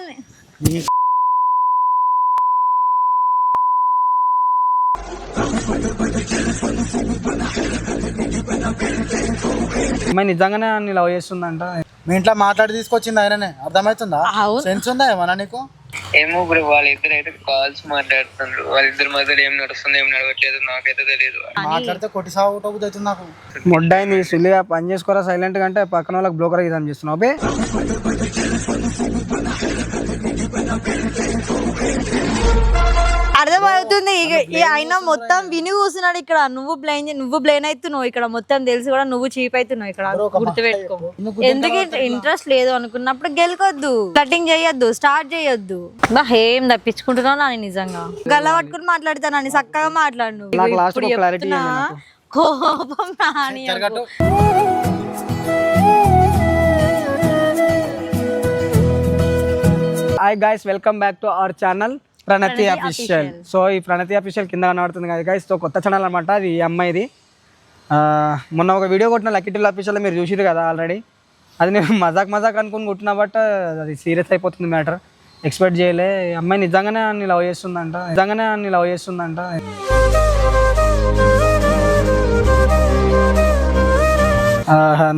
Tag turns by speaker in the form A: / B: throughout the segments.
A: నిజంగానే
B: అమ్మాయి నిజంగానే అన్ని లవ్ చేస్తుందంట?
C: మీ ఇంట్లో మాట్లాడి తీసుకొచ్చింది ఆయననే. అర్థమవుతుందా?
A: అవును.
C: సెన్స్ ఉందా ఏమన్నా నీకు?
D: ఏమో బ్రో వాళ్ళిద్దరు అయితే కాల్స్ మాట్లాడుతున్నారు వాళ్ళిద్దరి మధ్యలో ఏం నడుస్తుంది ఏం నడవట్లేదు నాకైతే తెలియదు
C: మాట్లాడితే కొట్టి సాగు అవుతుంది నాకు.
B: మొడ్డైంది సుల్లిగా పని చేసుకోరా? సైలెంట్గా అంటే పక్కన వాళ్ళకి బ్రోకర్ ఇదని చేస్తున్నావు
A: ఈ ఆయన మొత్తం విని కూర్చున్నాడు ఇక్కడ. నువ్వు బ్లైన్ నువ్వు బ్లైన్ అవుతున్నావు ఇక్కడ. మొత్తం తెలిసి కూడా నువ్వు చీప్ అవుతున్నావు ఇక్కడ. గుర్తుపెట్టుకో. ఎందుకు ఇంట్రెస్ట్ లేదు అనుకున్నప్పుడు గెలకొద్దు. కటింగ్ చేయొద్దు. స్టార్ట్ చేయొద్దు. బా ఏం తప్పించుకుంటున్నావు నాని నిజంగా? గల్ల పట్టుకుని మాట్లాడతానని చక్కగా మాట్లాడు. కోపం
C: జరగట్టు
B: hi guys welcome back to our channel Pranathi official so ఈ ప్రణతి అఫీషియల్ కింద కనబడుతుంది కదా గైస్ సో కొత్త ఛానల్ అనమాట అది ఈ అమ్మాయిది. మొన్న ఒక వీడియో కొట్టిన లక్కీ టిల్ అఫీషియల్ మీరు చూసిరు కదా ఆల్రెడీ అది నేను మజాక్ మజాక్ అనుకుని కొట్టిన బట్ అది సీరియస్ అయిపోతుంది మ్యాటర్ ఎక్స్పెక్ట్ చేయలే. ఈ అమ్మాయి నిజంగానే అన్ని లవ్ చేస్తుందంట. నిజంగానే అన్ని లవ్ చేస్తుందంట.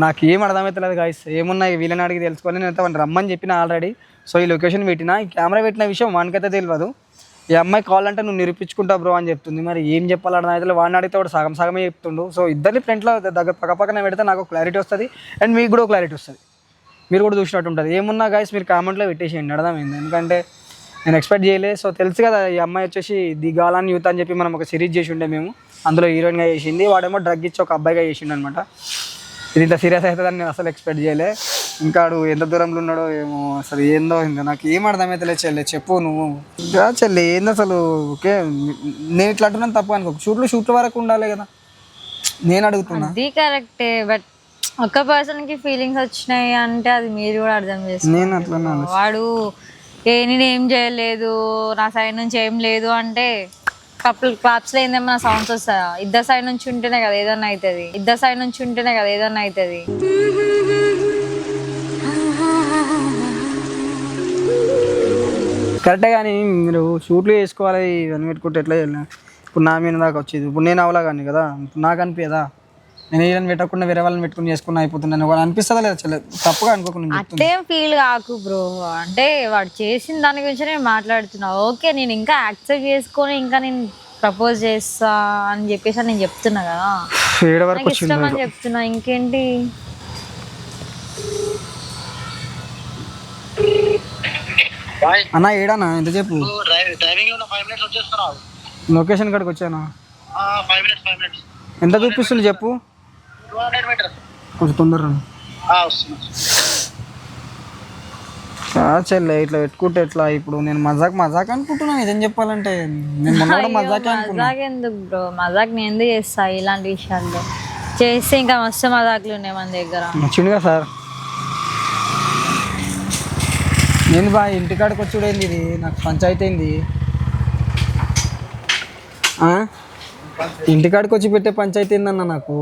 B: నాకు ఏం అర్థమవుతలేదు గాయస్ ఏమున్నాయి వీళ్ళని అడిగి తెలుసుకొని నేను రమ్మని చెప్పిన ఆల్రెడీ సో ఈ లొకేషన్ పెట్టిన ఈ కెమెరా పెట్టిన విషయం వానికైతే తెలియదు. ఈ అమ్మాయి కావాలంటే నువ్వు నిరూపించుకుంటా బ్రో అని చెప్తుంది. మరి ఏం చెప్పాలి అయితే వాడిని అడిగితే వాడు సగం సగమే చెప్తుండు. సో ఇద్దరిని ఫ్రెండ్లో దగ్గర పక్క పక్కన పెడితే నాకు క్లారిటీ వస్తుంది అండ్ మీకు కూడా క్లారిటీ వస్తుంది. మీరు కూడా చూసినట్టు ఉంటుంది. ఏమున్నా గాయస్ మీరు కామెంట్లో పెట్టేసేయండి. అర్థమైంది ఎందుకంటే నేను ఎక్స్పెక్ట్ చేయలేదు సో తెలుసు కదా ఈ అమ్మాయి వచ్చేసి ది గాలాన్ యూత్ అని చెప్పి మనం ఒక సిరీస్ చేసి ఉండే మేము. అందులో హీరోయిన్గా చేసింది. వాడేమో డ్రగ్ ఇచ్చి ఒక అబ్బాయిగా చేసిండు అనమాట ఇది ఇంత సీరియస్ అవుతుందని నేను అసలు ఎక్స్పెక్ట్ చేయలే. ఇంకా ఆడు ఎంత దూరంలో ఉన్నాడో ఏమో అసలు ఏందో ఇంకా నాకు ఏం అర్థమైతలే చెల్లె చెప్పు నువ్వు. ఇంకా చెల్లె ఏంది అసలు? ఓకే నేను ఇట్లా అంటున్నాను తప్పు అనుకో. షూట్లు షూట్ల వరకు ఉండాలి కదా. నేను అడుగుతున్నా.
A: అది కరెక్టే బట్ ఒక పర్సన్కి ఫీలింగ్స్ వచ్చినాయి అంటే అది మీరు కూడా అర్థం చేసుకో
B: నేను అట్లనే ఆలోచి-
A: వాడు ఏ నేను ఏం చేయలేదు నా సైడ్ నుంచి ఏం లేదు అంటే కపుల్ క్లాప్స్లో ఏందేమన్నా సౌండ్స్ వస్తాయా? ఇద్దరు సైడ్ నుంచి ఉంటేనే కదా ఏదన్నా అవుతుంది ఇద్దరు సైడ్ నుంచి ఉంటేనే కదా ఏదన్నా అవుతుంది
B: కరెక్టే కానీ మీరు షూట్లు చేసుకోవాలి ఇవన్నీ పెట్టుకుంటే ఎట్లా ఇప్పుడు నా మీద దాకా వచ్చేది. ఇప్పుడు నేను అవలా కానీ కదా నాకు అనిపించదా నేను ఏదైనా పెట్టకుండా వేరే వాళ్ళని పెట్టుకుని చేసుకుని అయిపోతున్నాను వాళ్ళు అనిపిస్తుందా లేదా? చెల్లె తప్పుగా అనుకోకుండా
A: అట్లేం ఫీల్ కాకు బ్రో అంటే వాడు చేసిన దాని గురించి నేను మాట్లాడుతున్నా. ఓకే నేను ఇంకా యాక్సెప్ట్ చేసుకొని ఇంకా నేను ప్రపోజ్ చేస్తా అని చెప్పేసి నేను చెప్తున్నా కదా. ఇష్టం అని చెప్తున్నా. ఇంకేంటి?
B: అన్న ఏడన్నా? ఎంత చెప్పు? లొకేషన్ కాడికి వచ్చాను? ఎంత చూపిస్తుంది చెప్పు? కొంచెం తొందరగా రా.
C: వస్తున్నా.
B: ఆ చెల్లె ఇట్లా పెట్టుకుంటే ఎట్లా? ఇప్పుడు నేను మజాక్ మజాక్ అనుకుంటున్నాను. నిజం చెప్పాలంటే నేను మొన్న కూడా మజాకే
A: ఎందుకు బ్రో? మజాక్ నేను ఎందుకు చేస్తా ఇలాంటి విషయాల్లో? చేస్తే ఇంకా మస్తు మజాకులు ఉన్నాయి మన దగ్గర.
B: వచ్చిండుగా సార్? నేను బా ఇంటికాడికి వచ్చి ఏంది ఇది? నాకు పంచాయతీ ఆ? ఇంటికాడికి వచ్చి పెట్టే పంచాయతీ ఏందన్న నాకు?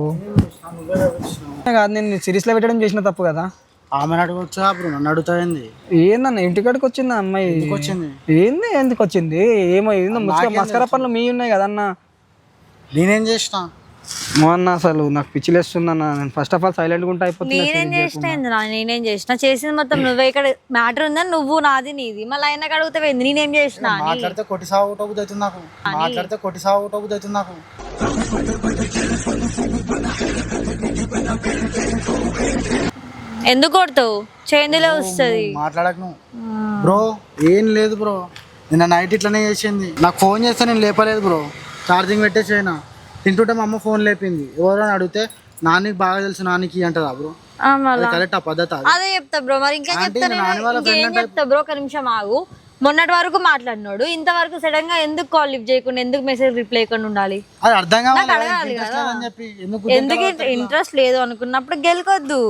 B: కాదు నేను సిరీస్లో పెట్టడం చేసిన తప్పు కదా.
C: ఆమెను అడగొచ్చా బ్రో నన్ను అడుగుతాయింది
B: ఏందన్న ఇంటికాడికి వచ్చింది అమ్మాయి?
C: వచ్చింది?
B: ఏంది ఎందుకు వచ్చింది? ఏమో ఏందో ముసుక మస్కర పనులు మీ ఉన్నాయి కదన్న.
C: నేనేం చేసిన?
B: మొన్న అసలు నాకు పిచ్చిలేస్తుందన్న నేను ఫస్ట్ ఆఫ్ ఆల్ సైలెంట్గా ఉంటా అయిపోతుంది
A: నేనేం చేసిన ఏందిరా? నేనేం చేసిన? చేసింది మొత్తం నువ్వే ఇక్కడ మ్యాటర్ ఉందని నువ్వు నాది నీది. మళ్ళీ ఆయన అడుగుతావేంది నేనేం చేసిన? అని
C: మాట్లాడితే కొట్టి సాగు అవుతుంది నాకు. మాట్లాడితే కొట్టి సాగు అవుతుంది నాకు.
A: ఎందుకు కొడతావు? చేందులో వస్తుంది.
C: మాట్లాడకు నువ్వు. బ్రో ఏం లేదు బ్రో. నిన్న నైట్ ఇట్లనే చేసింది. నాకు ఫోన్ చేస్తే నేను లేపలేదు బ్రో. ఛార్జింగ్ పెట్టేసి అయినా తింటుంటే మా అమ్మ ఫోన్ లేపింది. ఎవరో అని అడిగితే నాన్నకి బాగా తెలుసు నాన్నకి అంటదా బ్రో? కరెక్ట్ ఆ పద్ధతి అది.
A: చెప్తా బ్రో మరి ఇంకేం చెప్తా? ఇంకేం చెప్తా బ్రో ఒక నిమిషం ఆగు. మొన్నటి వరకు మాట్లాడినాడు ఇంతవరకు సడన్గా ఎందుకు కాల్ లిఫ్ట్ చేయకుండా ఎందుకు మెసేజ్ రిప్లై చేయకుండా ఉండాలి?
C: ఎందుకు
A: ఇంట్రెస్ట్ లేదు అనుకున్నప్పుడు గెలకొద్దు.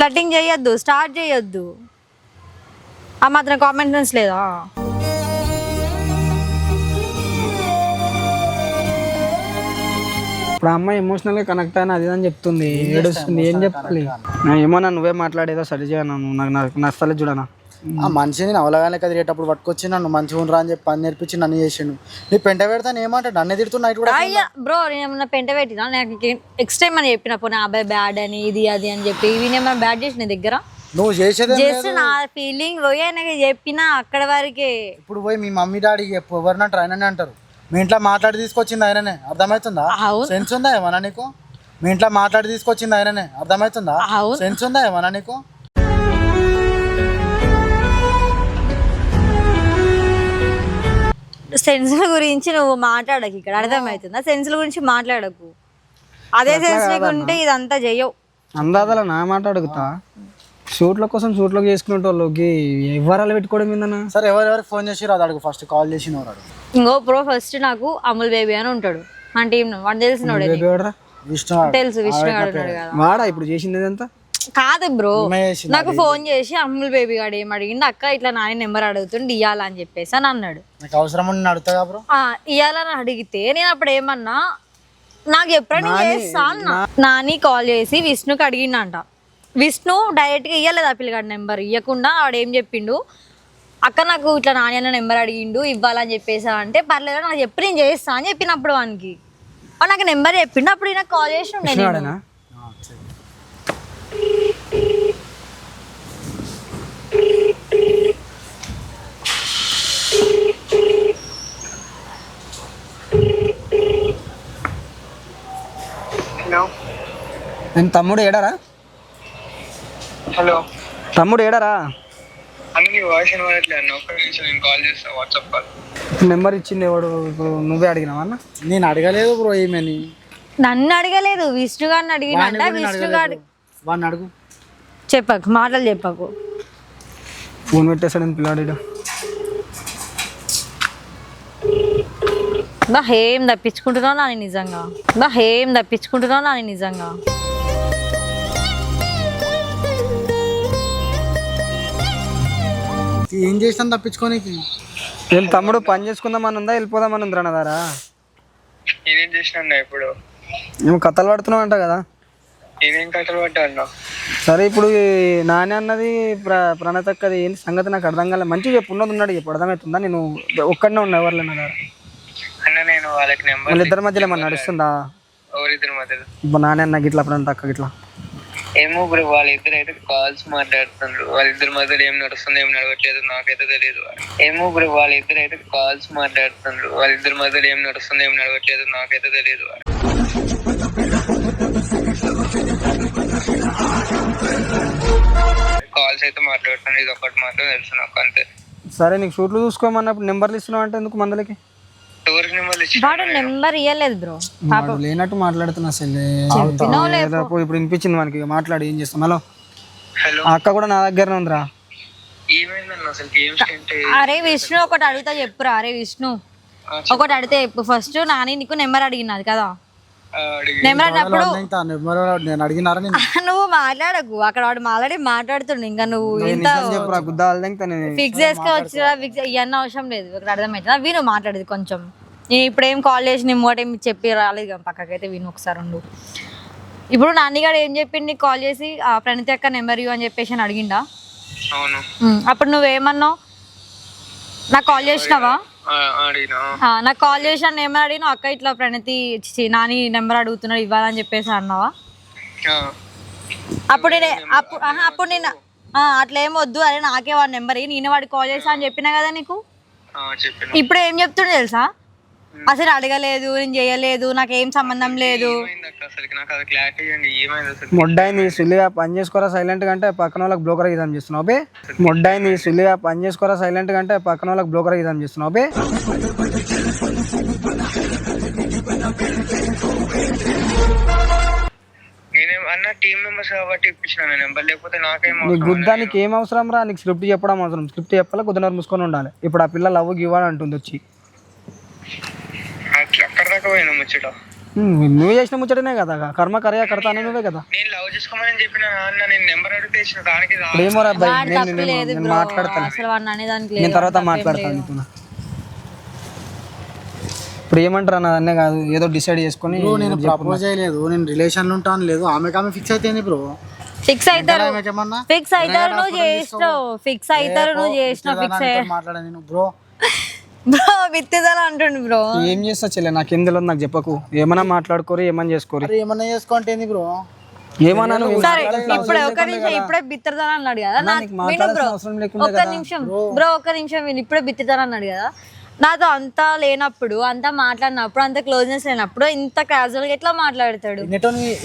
A: సెట్టింగ్ చేయొద్దు స్టార్ట్ చేయొద్దు. ఆ మాత్రం కామెంట్ సెన్స్ లేదా?
B: ఇప్పుడు అమ్మాయి ఎమోషనల్గా కనెక్ట్ అయినా అది అని చెప్తుంది. ఏడుస్తుంది. ఏం చెప్పాలి? నా ఏమో నా నువ్వే మాట్లాడేదో సరి చేయను నాకు నాకు నచ్చలేదు చూడనా
C: ఆ మనిషిని నవలగానే కదిలేటప్పుడు పట్టుకొచ్చి నన్ను మంచిగా ఉండరా అని చెప్పి పని నేర్పించి నన్ను చేసిండు. నీ పెంట పెడతాను ఏమంటాడు నన్ను తిడుతున్నా నైట్ కూడా
A: అయ్యా బ్రో నేను ఏమన్నా పెంట పెట్టినా? నాకు ఎక్స్ట్రీమ్ అని చెప్పిన పోనీ అబ్బాయి బ్యాడ్ అని ఇది అది అని చెప్పి. ఇవి ఏమన్నా బ్యాడ్ చేసి నీ దగ్గర?
C: నువ్వు చేసేదే
A: జస్ట్ నా ఫీలింగ్ పోయి చెప్పిన అక్కడ వరకే.
C: ఇప్పుడు పోయి మీ మమ్మీ డాడీ చెప్పు. ఎవరినంటారు ఆయననే అంటారు. మీ ఇంట్లో మాట్లాడి తీసుకొచ్చింది ఆయననే. అర్థమవుతుందా?
A: అవును.
C: సెన్స్ ఉందా ఏమన్నా నీకు? మీ ఇంట్లో మాట్లాడి తీసుకొచ్చింది ఆయననే. అర్థమవుతుందా?
A: అవును.
C: సెన్స్ ఉందా ఏమన్నా నీకు?
A: సెన్సుల గురించి నువ్వు మాట్లాడకు ఇక్కడ. అర్థమవుతుందా? సెన్సుల గురించి మాట్లాడకు. అదే సెన్స్ నీకు ఉంటే ఇదంతా చెయ్యవు
B: అందాదల నా మాట అడుగుతా. షూట్ల కోసం షూట్లో చేసుకునే వాళ్ళకి ఎవరాలు పెట్టుకోవడం ఏందన్నా?
C: సరే ఎవరెవరికి ఫోన్ చేసి అది అడుగు ఫస్ట్ కాల్ చేసిన వాడు
A: ఇంకో ప్రో ఫస్ట్ నాకు అమూల్ బేబీ అని ఉంటాడు. మన టీం వాడు తెలిసినోడే నీకు.
B: ఎవడరా?
C: విష్ణు వాడు.
A: తెలుసు విష్ణు గాడు ఉన్నాడు కదా.
B: వాడా? ఇప్పుడు చేసింది ఇదంతా
A: కాదు బ్రో
C: చేసింది
A: నాకు ఫోన్ చేసి అమ్ముల్ బేబీ గాడు ఏం అడిగిండు అక్క ఇట్లా నాని నెంబర్ అడుగుతుండే ఇయ్యాలని చెప్పేసి అని అన్నాడు.
C: నీకు అవసరం ఉండి అడుగుతా బ్రో
A: ఆ, ఇయ్యాలని అడిగితే నేను అప్పుడు ఏమన్నా నాకు ఎప్పుడైనా చేస్తా అన్న. నాని కాల్ చేసి విష్ణుకి అడిగిండంట. విష్ణు డైరెక్ట్గా ఇయ్యలేదు ఆ పిల్లగాడి నెంబర్. ఇవ్వకుండా ఆవిడ ఏం చెప్పిండు? అక్క నాకు ఇట్లా నాని అన్న నెంబర్ అడిగిండు ఇవ్వాలని చెప్పేసా అంటే పర్లేదు నాకు చెప్పి నేను చేస్తా అని చెప్పినప్పుడు వానికి. వాడు నాకు నెంబర్ చెప్పిండు అప్పుడు నాకు కాల్ చేసి ఉండే నేను.
B: వాడేనా
D: హలో
B: నేను తమ్ముడు ఏడారా?
D: హలో.
B: తమ్ముడు ఏడారా?
D: అన్న నీ వాయిస్ వినబడట్లేదు అన్న. ఒక్క నిమిషం నేను కాల్ చేస్తాను వాట్సాప్ కాల్
B: నెంబర్ ఇచ్చింది ఎవడు? ఇప్పుడు నువ్వే అడిగినావా అన్న?
C: నేను అడగలేదు బ్రో ఈమెని
A: నన్ను అడగలేదు విష్ణు గారిని అడిగినంట విష్ణు గారు.
C: వాడిని అడుగు.
A: చెప్పకు మాటలు చెప్పకు.
B: ఫోన్ పెట్టేశాడు పిల్లాడు
A: బా ఏం తప్పించుకుంటున్నావు నాని నిజంగా? బా ఏం తప్పించుకుంటున్నావు నాని నిజంగా?
C: ఏం చేసినా తప్పించుకోనికి?
B: నేను తమ్ముడు పని చేసుకుందామని ఉందా వెళ్ళిపోదామని ఉందిరా నా దారా
D: నేనేం చేసిన ఇప్పుడు?
B: మేము కథలు పడుతున్నావు అంట కదా.
D: నేనేం కట్టలు పడ్డా
B: సరే ఇప్పుడు నాని అన్నది ప్ర ప్రణతక్కది ఏంటి సంగతి నాకు అర్థం కాలేదు మంచిగా చెప్పు ఉన్నది ఉన్నాడు చెప్పు అర్థమవుతుందా? నేను ఒక్కడనే ఉన్నా ఎవరు
D: అన్న నేను వాళ్ళకి నెంబర్
B: వాళ్ళిద్దరి మధ్యలో ఏమన్నా నడుస్తుందా?
D: ఎవరిద్దరి మధ్యలో?
B: ఇప్పుడు నాని అన్న గిట్లా ప్రణతక్క గిట్లా.
D: ఏమో ఇప్పుడు వాళ్ళిద్దరు అయితే కాల్స్ మాట్లాడుతున్నారు. వాళ్ళిద్దరి మధ్యలో ఏం నడుస్తుంది ఏం నడవట్లేదు నాకైతే తెలియదు ఏమో ఇప్పుడు వాళ్ళిద్దరు అయితే కాల్స్ మాట్లాడుతున్నారు. వాళ్ళిద్దరి మధ్యలో ఏం నడుస్తుంది ఏం నడవట్లేదు నాకైతే తెలియదు కాల్స్ అయితే మాట్లాడుతున్నాను ఇది ఒకటి మాత్రం తెలుసు నాకు అంతే.
B: సరే నీకు షూట్లు చూసుకోమన్నప్పుడు నెంబర్లు ఇస్తున్నావు అంటే ఎందుకు మందలకి?
A: వాడు నెంబర్ ఇవ్వలేదు బ్రో
B: వాడు లేనట్టు మాట్లాడుతున్నా అసలు ఇప్పుడు వినిపించింది మనకి మాట్లాడి ఏం చేస్తాం? హలో. అక్క కూడా నా దగ్గరనే ఉందిరా.
D: ఏమైందన్న అసలు? గేమ్స్ అంటే
A: అరే విష్ణు ఒకటి అడుగుతా చెప్పురా. అరే విష్ణు. ఒకటి అడిగితే చెప్పు. ఫస్ట్ నాని నీకు నెంబర్ అడిగినది కదా. నెంబర్ అడిగినప్పుడు
C: నేను
A: నువ్వు మాట్లాడకు. అక్కడ వాడు ఆల్రెడీ మాట్లాడుతుండు. ఇంకా నువ్వు ఇంత ఫిక్స్ చేసుకోవచ్చు ఇవన్నీ అవసరం లేదు. అర్థమవుతుందా విను మాట్లాడేది కొంచెం. నేను ఇప్పుడు ఏం కాల్ చేసి నేను మూట ఏమి చెప్పి రాలేదు కదా పక్కకైతే విను ఒకసారి ఉండు. ఇప్పుడు నాన్నగాడు ఏం చెప్పిండు నీకు కాల్ చేసి ఆ ప్రణితి అక్క నెంబర్ ఇవ్వు అని చెప్పేసి అని అడిగిండా?
D: అవును.
A: ఉమ్, అప్పుడు నువ్వేమన్నావు? నాకు కాల్ చేసినావా?
D: అడిగినా.
A: నాకు కాల్ చేసి అని ఏమని అడిగినావు? అక్క ఇట్లా ప్రణతి నాని నెంబర్ అడుగుతున్నాడు ఇవ్వాలని చెప్పేసి అన్నావా? అప్పుడు నేను అప్పుడు అప్పుడు నేను అట్లా ఏం వద్దు అరే నాకే వాడి నెంబర్ నేను వాడికి కాల్ చేసా అని చెప్పినా కదా నీకు? ఇప్పుడు ఏం చెప్తుండే తెలుసా? అసలు అడగలేదు నేను చేయలేదు నాకేం సంబంధం లేదు.
B: మొడ్డాయింది సుల్లిగా పని చేసుకోరా సైలెంట్ అంటే పక్కన వాళ్ళకి బ్లోకర్ ఇదాం చేస్తున్నావు బే మొడ్డాయింది సుల్లిగా పని చేసుకోరా సైలెంట్ అంటే పక్కన వాళ్ళకి బ్లోకర్ ఇదాం చేస్తున్నావు బే
D: నేనేం అన్న టీం మెంబర్స్ కాబట్టి ఇప్పించిన నెంబర్ లేకపోతే నాకేం
B: నీ
D: అవసరం
B: గుద్దానికి ఏం అవసరం రా నీకు స్క్రిప్ట్ చెప్పడం అవసరం. స్క్రిప్ట్ చెప్పాలి గుద్దనరు మూసుకొని ఉండాలి. ఇప్పుడు ఆ పిల్ల లవ్ గివ్వాలి అంటుంది వచ్చి.
D: ముచ్చట.
B: నువ్వు చేసిన ముచ్చటనే కదా కర్మ కర్య కడతా అని నువ్వే కదా.
D: నేను లవ్ చేసుకోమని చెప్పిన అన్న నేను నెంబర్ అడిగితే ఇచ్చిన దానికి
B: ఏమో అబ్బాయి నేను మాట్లాడతాను.
A: అసలు వాడిని అనేదానికి
B: నేను తర్వాత మాట్లాడతాను ఇప్పుడు ఏమంటారు అన్న అన్నే కాదు ఏదో డిసైడ్ చేసుకొని
C: నేను ప్రపోజ్ చేయలేదు. నేను రిలేషన్లో ఉంటాను లేదు. ఆమెకి ఆమె ఫిక్స్ అయిపోయింది బ్రో.
A: ఫిక్స్ అవుతారు
C: ఏమన్నా?
A: ఫిక్స్ అవుతారు నువ్వు చేసినావు. ఫిక్స్ అవుతారు నువ్వు చేసినావు. ఫిక్స్
C: మాట్లాడా నేను. బ్రో
A: బ్రో విత్తిదాలు అంటుండు బ్రో.
B: ఏం చేస్తా చెల్లె? నాకేం తెలియదు నాకు చెప్పకు. ఏమన్నా మాట్లాడుకోరు ఏమన్నా చేసుకోరు.
C: మరి ఏమన్నా చేసుకుంటే బ్రో?
B: ఏమన్నా నువ్వు
A: సరే ఇప్పుడే ఒక నిమిషం ఇప్పుడే బిత్తరదాని అన్నాడు కదా.
B: నీకు
A: విను
B: మాట్లాడాల్సిన
A: బ్రో
B: అవసరం లేకుండా
A: ఒక్క నిమిషం. బ్రో. ఒక్క నిమిషం విను ఇప్పుడే బిత్తరదాని అన్నాడు కదా. నాతో అంతా లేనప్పుడు అంతా మాట్లాడినప్పుడు అంత క్లోజ్నెస్ లేనప్పుడు ఇంత క్యాజువల్గా ఎట్లా మాట్లాడతాడు?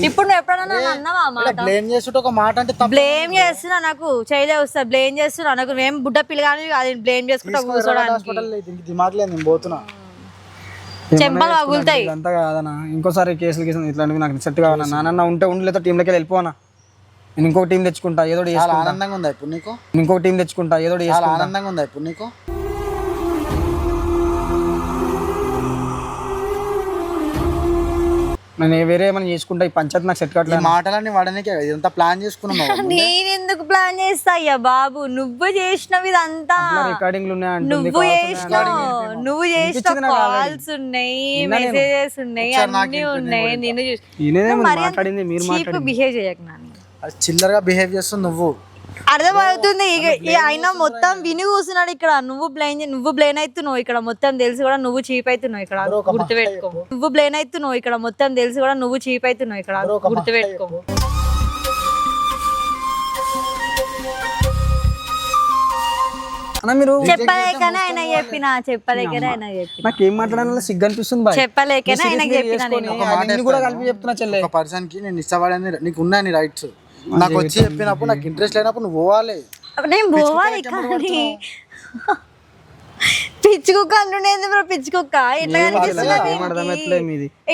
A: ఇప్పుడు నువ్వు ఎప్పుడైనా నన్ను అన్నావా మాట?
C: బ్లేమ్ చేస్తుంటే ఒక మాట అంటే తప్పు
A: బ్లేమ్ చేస్తున్నా నాకు చేయలే వస్తా బ్లేమ్ చేస్తున్నా నాకు ఏం బుడ్డ పిల్లగాని అది బ్లేమ్ చేసుకుంటా కూర్చోడానికి.
C: పోతున్నా.
A: చెంపలు పగులుతాయి
B: ఇదంతా కాదనా ఇంకోసారి కేసులు కేసులు ఇట్లాంటివి నాకు సెట్ కావాలన్నా నాన్న ఉంటే ఉండి లేదా టీంలోకి వెళ్ళిపోనా? నేను ఇంకో టీం తెచ్చుకుంటా ఏదో
C: ఆనందంగా ఉందా ఇప్పుడు నీకు?
B: ఇంకో టీం తెచ్చుకుంటా ఏదో
C: ఆనందంగా ఉందా ఇప్పుడు నీకు?
B: నేను వేరే ఏమైనా చేసుకుంటా ఈ పంచాయతీ నాకు సెట్
C: ఈ
B: కావట్లేదు
C: మాటలన్నీ వాడనికే ఇదంతా ప్లాన్ చేసుకున్నావు
A: నేను ఎందుకు ప్లాన్ చేస్తా అయ్యా బాబు? నువ్వు చేసినవి ఇదంతా.
B: రికార్డింగ్లు ఉన్నాయి అంటుంది
A: నువ్వు చేసినావు నువ్వు చేసిన కాల్స్ ఉన్నాయి మెసేజెస్ ఉన్నాయి అన్ని ఉన్నాయి నేను
B: ఈయనేమో మాట్లాడింది మీరు
A: బిహేవ్ చేయకు నాని
C: అది చిల్లరగా బిహేవ్ చేస్తుంది నువ్వు.
A: అర్థమవుతుంది. ఇక ఈ ఆయన మొత్తం విని కూర్చున్నాడు ఇక్కడ. నువ్వు బ్లైన్ నువ్వు బ్లేన్ అవుతున్నావు ఇక్కడ. మొత్తం తెలిసి కూడా నువ్వు చీప్ అవుతున్నావు ఇక్కడ. గుర్తుపెట్టుకో. నువ్వు బ్లేన్ అవుతున్నావు ఇక్కడ. మొత్తం తెలిసి కూడా నువ్వు చీప్ అవుతున్నావు ఇక్కడ. గుర్తుపెట్టుకో.
B: అన్న మీరు
A: చెప్పలేకనే ఆయన చెప్పిన. చెప్పలేకనే ఆయన చెప్పిన.
B: నాకు ఏం మాట్లాడాలో సిగ్గు అనిపిస్తుంది బాయ్.
A: చెప్పలేకనే ఆయనకు చెప్పిన నేను.
B: నేను కూడా కలిపి చెప్తున్నా చెల్లె.
C: ఒక పర్సన్కి నేను ఇష్టపడని నీకు ఉన్నాయి నీ రైట్స్ నాకు వచ్చి చెప్పినప్పుడు నాకు ఇంట్రెస్ట్ లేనప్పుడు నువ్వు పోవాలి.
A: నేను పోవాలి కానీ పిచ్చి కుక్క అంటుండేది బ్రో పిచ్చి కుక్క ఎట్లా కనిపిస్తున్నావు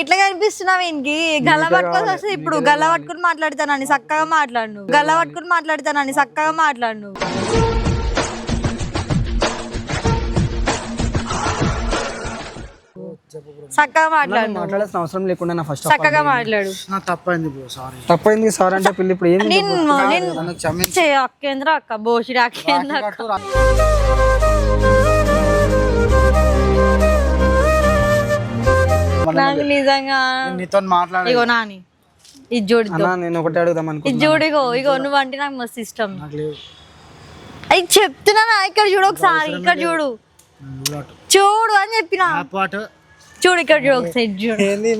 A: ఎట్లా కనిపిస్తున్నావు ఈయనకి గల్ల పట్టుకొని వస్తే ఇప్పుడు గల్ల పట్టుకుని మాట్లాడతానని చక్కగా మాట్లాడు నువ్వు. గల్ల పట్టుకుని మాట్లాడతానని చక్కగా మాట్లాడు చక్కగా మాట్లాడు.
B: మాట్లాడాల్సిన అవసరం లేకుండా నా ఫస్ట్
A: చక్కగా మాట్లాడు.
C: నా తప్పైంది బ్రో సారీ
B: తప్పైంది సార్ అంటే పిల్లి ఇప్పుడు ఏం
C: క్షమించి.
A: అక్కేంద్ర అక్క బోషిడి అక్కేంద్ర అక్క. నాకు నిజంగా
C: నేను నీతో మాట్లాడే
A: ఇగో నాని ఇది చూడు
B: అన్నా నేను ఒకటి అడుగుదాం అనుకో
A: ఇది చూడు ఇగో నువ్వు అంటే నాకు మస్తు ఇష్టం. అది చెప్తున్నా ఇక్కడ చూడు ఒకసారి ఇక్కడ చూడు. చూడు అని చెప్పిన. చూడు ఇక్కడ చూడు ఒకసారి చూడు.
C: ఏంది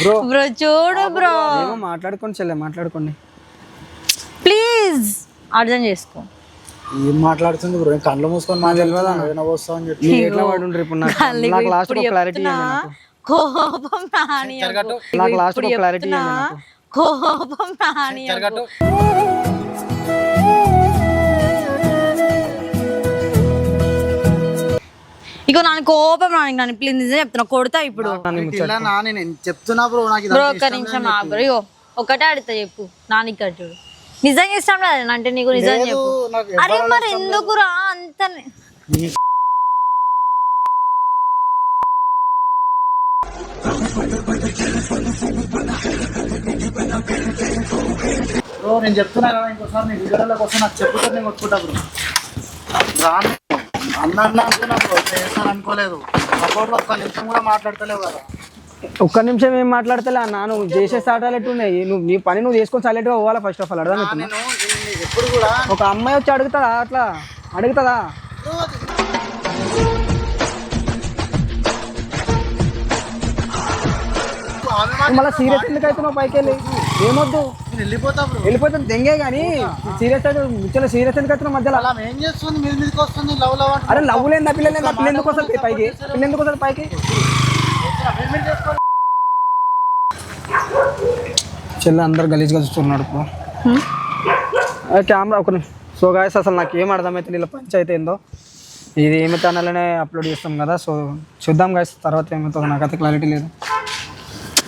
C: బ్రో.
A: బ్రో చూడు బ్రో.
B: ఏమో మాట్లాడుకోండి చెల్లె మాట్లాడుకోండి.
A: ప్లీజ్. అర్థం చేసుకో.
C: ఏం మాట్లాడుతుంది బ్రో? నేను కళ్ళు మూసుకొని మా తెలియదా? వస్తావు అని చెప్పి.
B: మీరు ఎట్లా పడుండ్రు ఇప్పుడు నాకు? నాకు లాస్ట్
A: ఇప్పుడు
B: క్లారిటీ
A: చెప్తున్నా, కోపం రాని.
B: నాకు లాస్ట్ క్లారిటీ
A: కోపం రాని ఇగో నాకు కోపం నన్ను ప్లీజ్ నిజం చెప్తున్నా కొడతా ఇప్పుడు.
C: ఇలా నా నేను చెప్తున్నా బ్రో నాకు
A: బ్రో
C: ఇదంతా
A: ఒక్క నిమిషం ఇగో ఒకటే అడుగుతా చెప్పు నాన్న ఇక్కడ చూడు. నిజంగా ఇష్టం లేదు అంటే నీకు నిజం చెప్పు.
C: నాకు
A: అరే మరి ఎందుకు రా అంత
C: బ్రో నేను చెప్తున్నా కదా ఇంకోసారి నీ వీడియోలోకి వస్తే నాకు చెప్పుతా నేను కొట్టుకుంటా బ్రో. రాను. అన్న అన్న అనుకున్నా బ్రో చేస్తాను అనుకోలేదు సపోర్ట్ ఒక్క నిమిషం కూడా మాట్లాడతలేవు కదా.
B: ఒక్క నిమిషం ఏం మాట్లాడతలే అన్న? నువ్వు చేసే స్టార్ట్ ఎట్టున్నాయి నువ్వు నీ పని నువ్వు చేసుకొని సైలెంట్గా పోవాలా ఫస్ట్ ఆఫ్ ఆల్
C: నేను ఎప్పుడు కూడా
B: ఒక అమ్మాయి వచ్చి అడుగుతుందా? అట్లా అడుగుతుందా?
C: ఆమె మాట
B: మళ్ళీ సీరియస్ ఎందుకు అవుతున్నావు? పైకి వెళ్ళి. ఏమొద్దు
C: వెళ్ళిపోతా
B: దెంగే కానీ సీరియస్ అయితే సీరియస్ ఎందుకు అవుతున్నావు మధ్యలో?
C: అలా ఏం చేస్తుంది? మీద మీదకి వస్తుంది లవ్ లవ్
B: అరే లవ్ లేదా పిల్లలు లేదా పిల్ల ఎందుకు వస్తుంది పైకి? పిల్ల ఎందుకు వస్తుంది పైకి? చెల్ల అందరు గలీజ్గా చూస్తున్నాడు ఇప్పుడు కెమెరా ఒక సో గాయస్ అసలు నాకు ఏం అర్థమైతే వీళ్ళ పంచాయతీ ఏందో. ఇది ఏమి ఛానల్లోనే అప్లోడ్ చేస్తాం కదా సో చూద్దాం గాయస్ తర్వాత ఏమవుతుందో. నాకైతే క్లారిటీ లేదు.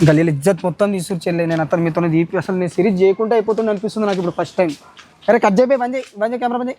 B: గలీలు ఇజ్జత్ మొత్తం తీసుకు నేను అతను మీతో దీపి అసలు నేను సిరీస్ చేయకుండా అయిపోతుంది అనిపిస్తుంది నాకు ఇప్పుడు ఫస్ట్ టైం అరే కట్ చేయి బంజే బంజే కెమెరా బంజే